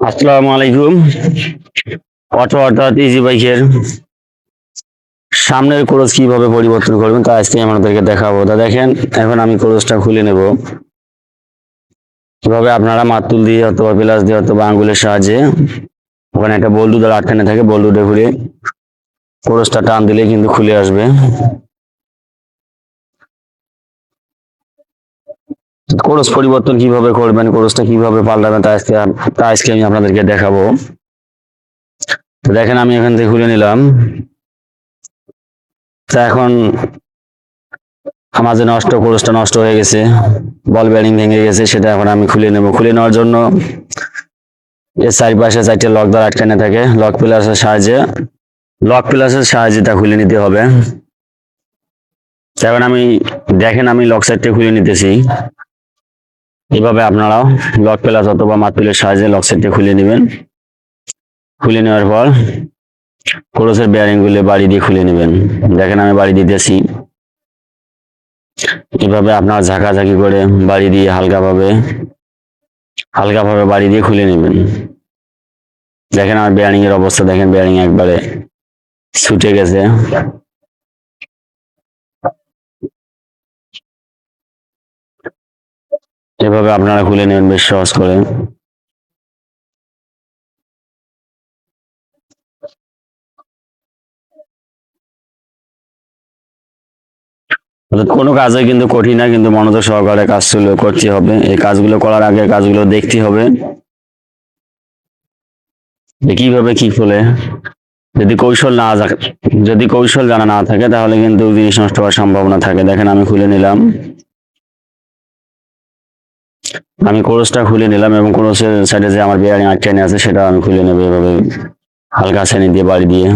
আসসালামু আলাইকুম। অটো অর্থাৎ ইজি বাইকের সামনের ক্রোজ কীভাবে পরিবর্তন করবেন তা আজকে আমি আপনাদেরকে দেখাবো। তা দেখেন, এখন আমি ক্রোজটা খুলে নেব। কীভাবে আপনারা মাতুল দিয়ে অথবা প্লাস দিয়ে অথবা আঙ্গুলের সাহায্যে ওখানে একটা বল্টু দ্বারা আটকানে থাকে বল্টুটা ঘুরে ক্রোজটা টান দিলে কিন্তু খুলে আসবে। কোর্স পরিবর্তন কীভাবে করবেন, কোর্সটা কীভাবে পাল্টাবেন, তা আজকে তা আজকে আমি আপনাদেরকে দেখাবো। দেখেন, আমি এখান থেকে খুলে নিলাম। তা এখন আমার যে নষ্ট কোর্সটা নষ্ট হয়ে গেছে, বল ব্যারিং ভেঙে গেছে, সেটা এখন আমি খুলে নেব। খুলে নেওয়ার জন্য এর চারিপাশে চারটে লক দ্বারা আটকানো থাকে। লক প্লাসের সাহায্যে, লক প্লাসের সাহায্যে তা খুলে নিতে হবে। এখন আমি, দেখেন, আমি লক সাইডটা খুলে নিতেছি। এভাবে আপনারাও লক প্লাস অথবা মাতুলের সাহায্যে লক সেটটি খুলে নেবেন। খুলে নেওয়ার পর ক্রোসের বেয়ারিংগুলো বাড়ি দিয়ে খুলে নেবেন। দেখেন আমি বাড়ি দিতেছি। এভাবে আপনার ঝাঁকাঝাঁকি করে বাড়ি দিয়ে হালকাভাবে হালকাভাবে বাড়ি দিয়ে খুলে নেবেন। দেখেন আমার বেয়ারিং এর অবস্থা, দেখেন বেয়ারিং একবারে ছুটে গেছে। এভাবে আপনারা খুলে নেবেন, বেশ সহজ করে। কোনো কাজে কিন্তু কঠিন না, কিন্তু মনোযোগ সহকারে কাজগুলো করতে হবে। এই কাজগুলো করার আগে কাজগুলো দেখতে হবে। কীভাবে কি খুলে যদি কৌশল না যদি কৌশল জানা না থাকে, তাহলে কিন্তু জিনিস নষ্ট হওয়ার সম্ভাবনা থাকে। দেখেন আমি খুলে নিলাম। আমি কোরসটা খুলে নিলাম এবং কোরসের সাইডে যে আমার বিয়ারিং আটকানে আছে, সেটা আমি খুলে নেব এভাবে হালকা শ্রেণি দিয়ে বাড়ি দিয়ে।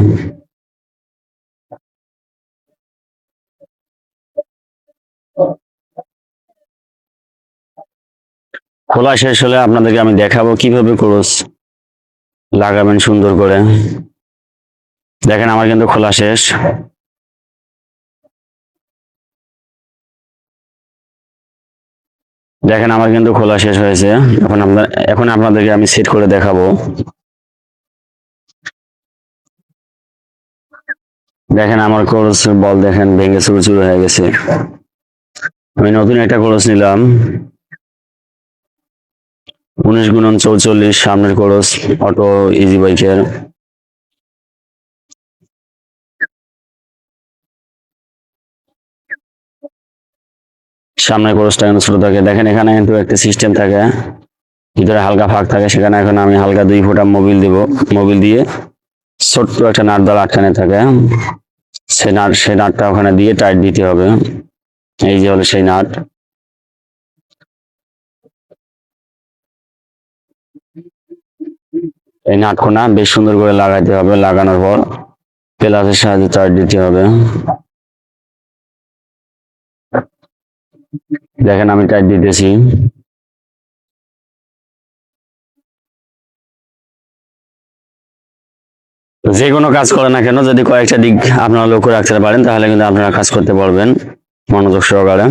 খোলা শেষ হলে আপনাদেরকে আমি দেখাবো কীভাবে ক্রস লাগাবেন সুন্দর করে। দেখেন, আমার কিন্তু খোলা শেষ। দেখেন, আমার কিন্তু খোলা শেষ হয়েছে। এখন আপনার এখন আপনাদেরকে আমি সেট করে দেখাবো। দেখেন, আমার কোর্স বল দেখেন, ভেঙে চুরো চুরো হয়ে গেছে। আমি নতুন একটা কোর্স নিলাম। উনিশ গুণন চৌচল্লিশ, সামনের কোর্স অটো ইজি বাইকের সামনের কোর্সটা কিন্তু ছোট থাকে। দেখেন এখানে কিন্তু একটা সিস্টেম থাকে। ভিতরে হালকা ফাঁক থাকে, সেখানে এখন আমি হালকা দুই ফুটা মোবিল দিব। মোবিল দিয়ে ছোট্ট একটা নাট দল আটকানে থাকে। সে নাট, সেই নাটটা ওখানে দিয়ে টাইট দিতে হবে। এই যে হলো সেই নাট। এই নাটকোনা বেশ সুন্দর করে লাগাইতে হবে। লাগানোর পর প্লাসের সাহায্যে টাইট দিতে হবে। দেখেন আমি টাইট দিতেছি। যে কোনো কাজ করে না কেন, যদি কয়েকটা দিক আপনারা লক্ষ্য রাখতে পারেন, তাহলে কিন্তু আপনারা কাজ করতে পারবেন মনোযোগ সহকারে।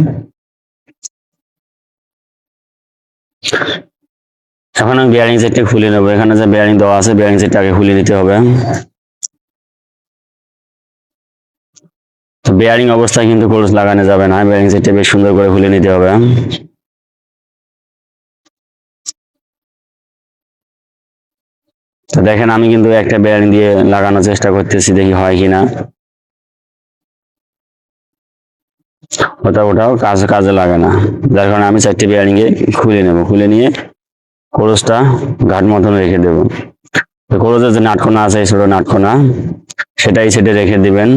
এখন আমি বেয়ারিং সেটটা খুলে নেব। এখানে যে বেয়ারিং দেওয়া আছে বেয়ারিং সেটটা আগে খুলে নিতে হবে। তো বেয়ারিং অবস্থায় কিন্তু কোর্স লাগানো যাবে না। বেয়ারিং সেটটা বেশ সুন্দর করে খুলে নিতে হবে। তো দেখেন, আমি কিন্তু একটা বেয়ারিং দিয়ে লাগানোর চেষ্টা করতেছি, দেখি হয় কিনা। ওটা ওটাও কাজে কাজে লাগে না। যার কারণে আমি চারটে বেয়ারিং এ খুলে নেব। খুলে নিয়ে কোরসটা ঘাট মতন রেখে দেবো। কোরসের যে নাটকোনা আছে ছোট নাটকোনা, সেটাই সেটে রেখে দিবেন।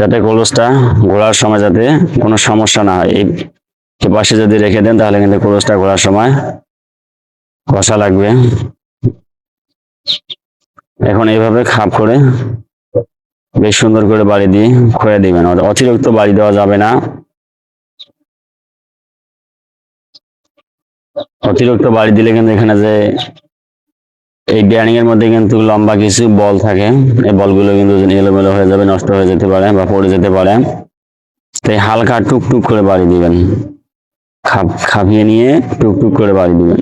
যাতে কলসটা ঘোরার সময় যাতে কোনো সমস্যা না হয়। এই পাশে যদি রেখে দেন, তাহলে কিন্তু কলসটা ঘোরার সময় কষা লাগবে। এখন এইভাবে খাপ করে বেশ সুন্দর করে বাড়ি দিয়ে খুঁড়ে দিবেন। অতিরিক্ত বাড়ি দেওয়া যাবে না। অতিরিক্ত বাড়ি দিলে কিন্তু এখানে যে এই বিয়ারিং এর মধ্যে কিন্তু লম্বা কিছু বল থাকে। এই বলগুলো কিন্তু এলোমেলো হয়ে যাবে, নষ্ট হয়ে যেতে পারে বা পড়ে যেতে পারে। তাই হালকা টুকটুক করে বাড়ি দিবেন। খাপ, খাপিয়ে নিয়ে টুকটুক করে বাড়ি দিবেন।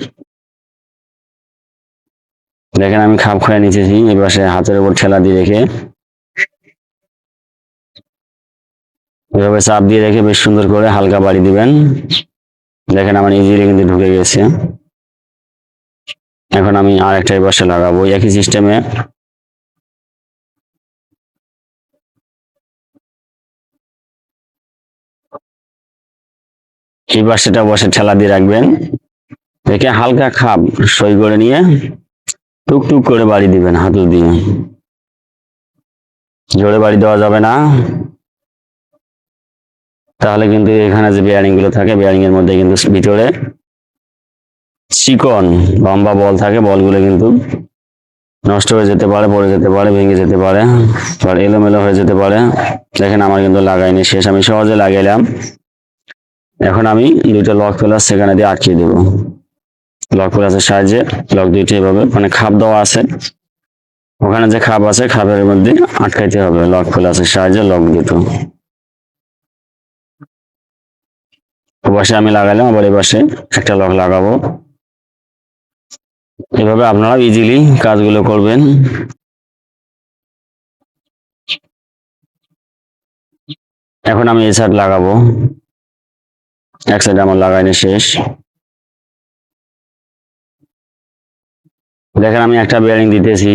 দেখেন আমি খাপ খুঁড়ে নিতেছি এই পাশে হাতের উপর ঠেলা দিয়ে রেখে। এভাবে চাপ দিয়ে রেখে বেশ সুন্দর করে হালকা বাড়ি দিবেন। দেখেন আমার ইজিলি কিন্তু ঢুকে গেছে। এখন আমি আর একটা পাশে লাগাবো, একই সিস্টেমে এই পাশেটা বসে ঠেলা দিয়ে রাখবেন। রেখে হালকা খাপ সই করে নিয়ে টুকটুক করে বাড়ি দিবেন হাতু দিয়ে। জোরে বাড়ি দেওয়া যাবে না। তাহলে কিন্তু এখানে যে বেয়ারিংগুলো থাকে বেয়ারিং এর মধ্যে কিন্তু ভিতরে চিকন, লম্বা বল থাকে, বলগুলো কিন্তু নষ্ট হয়ে যেতে পারে, পড়ে যেতে পারে, ভেঙে যেতে পারে আর এলোমেলো হয়ে যেতে পারে। দেখেন আমার কিন্তু লাগাইনি, শেষ আমি সহজে লাগাইলাম। এখন আমি দুইটা লক প্লাস সেখানে দিয়ে আটকিয়ে দেবো। লক প্লাসের সাহায্যে লক দুইটি এভাবে মানে খাপ দেওয়া আছে। ওখানে যে খাপ আছে, খাপের মধ্যে আটকাইতে হবে লক প্লাসের সাহায্যে লক দুটো। পাশে আমি লাগালাম, আবার পাশে একটা লক লাগাবো। এভাবে আপনারা ইজিলি কাজগুলো করবেন। এখন আমি এই সাইড লাগাবো। এক সাইড আমার লাগাইনি শেষ। দেখেন আমি একটা বেয়ারিং দিতেছি।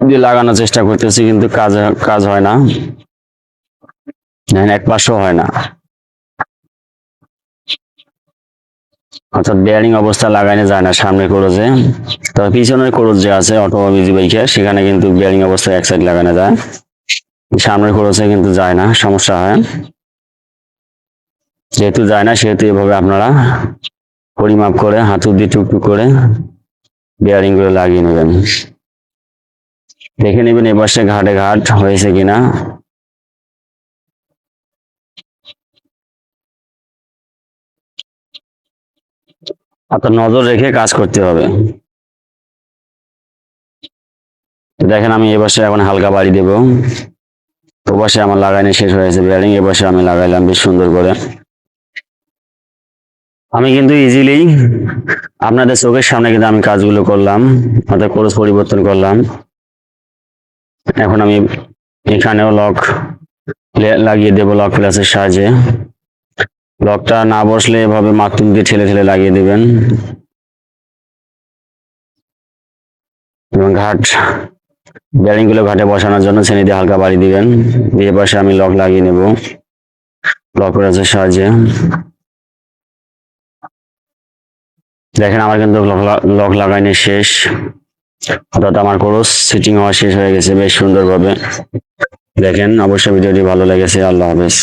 দিয়ে লাগানোর চেষ্টা করতেছি কিন্তু কাজ কাজ হয় না। এক পাশও হয় না। অর্থাৎ বেয়ারিং অবস্থা লাগানো যায় না সামনে করোজে তবে পিছনের করোজ যে আছে অটোমোবিল বাইকে সেখানে কিন্তু বেয়ারিং অবস্থা এক সাইড লাগানো যায়। সামনের খরচে কিন্তু যায় না, সমস্যা হয়। যেহেতু যায় না, সেহেতু এভাবে আপনারা পরিমাপ করে হাতু দিয়ে টুকটুক করে বেয়ারিংগুলো লাগিয়ে নেবেন। দেখে নেবেন এপাশে ঘাটে ঘাট হয়েছে কিনা। আপনার নজর রেখে কাজ করতে হবে। দেখেন আমি এপাশে এখন হালকা বাড়ি দেবো। ওপাশে আমার লাগানো শেষ হয়েছে বেয়ারিং এপাশে আমি লাগাইলাম বেশ সুন্দর করে। আমি কিন্তু ইজিলি আপনাদের চোখের সামনে কিন্তু আমি কাজগুলো করলাম, অর্থাৎ কোর্স পরিবর্তন করলাম। এখন আমি এখানেও লক লাগিয়ে দেবো লক প্লাসের সাহায্যে। লকটা না বসলে এভাবে মাতুম দিয়ে ঠেলে লাগিয়ে দেবেন। এবং ঘাট বেয়ারিংগুলো ঘাটে বসানোর জন্য ছেনে দিয়ে হালকা বাড়ি দিবেন। দিয়ে পাশে আমি লক লাগিয়ে নেব। লক প্লাসের সাহায্যে। দেখেন আমার কিন্তু লক লাগাইনি শেষ। অর্থাৎ আমার কোর্স সিটিং হওয়া শেষ হয়ে গেছে বেশ সুন্দরভাবে। দেখেন, অবশ্যই ভিডিওটি ভালো লেগেছে। আল্লাহ হাফেজ।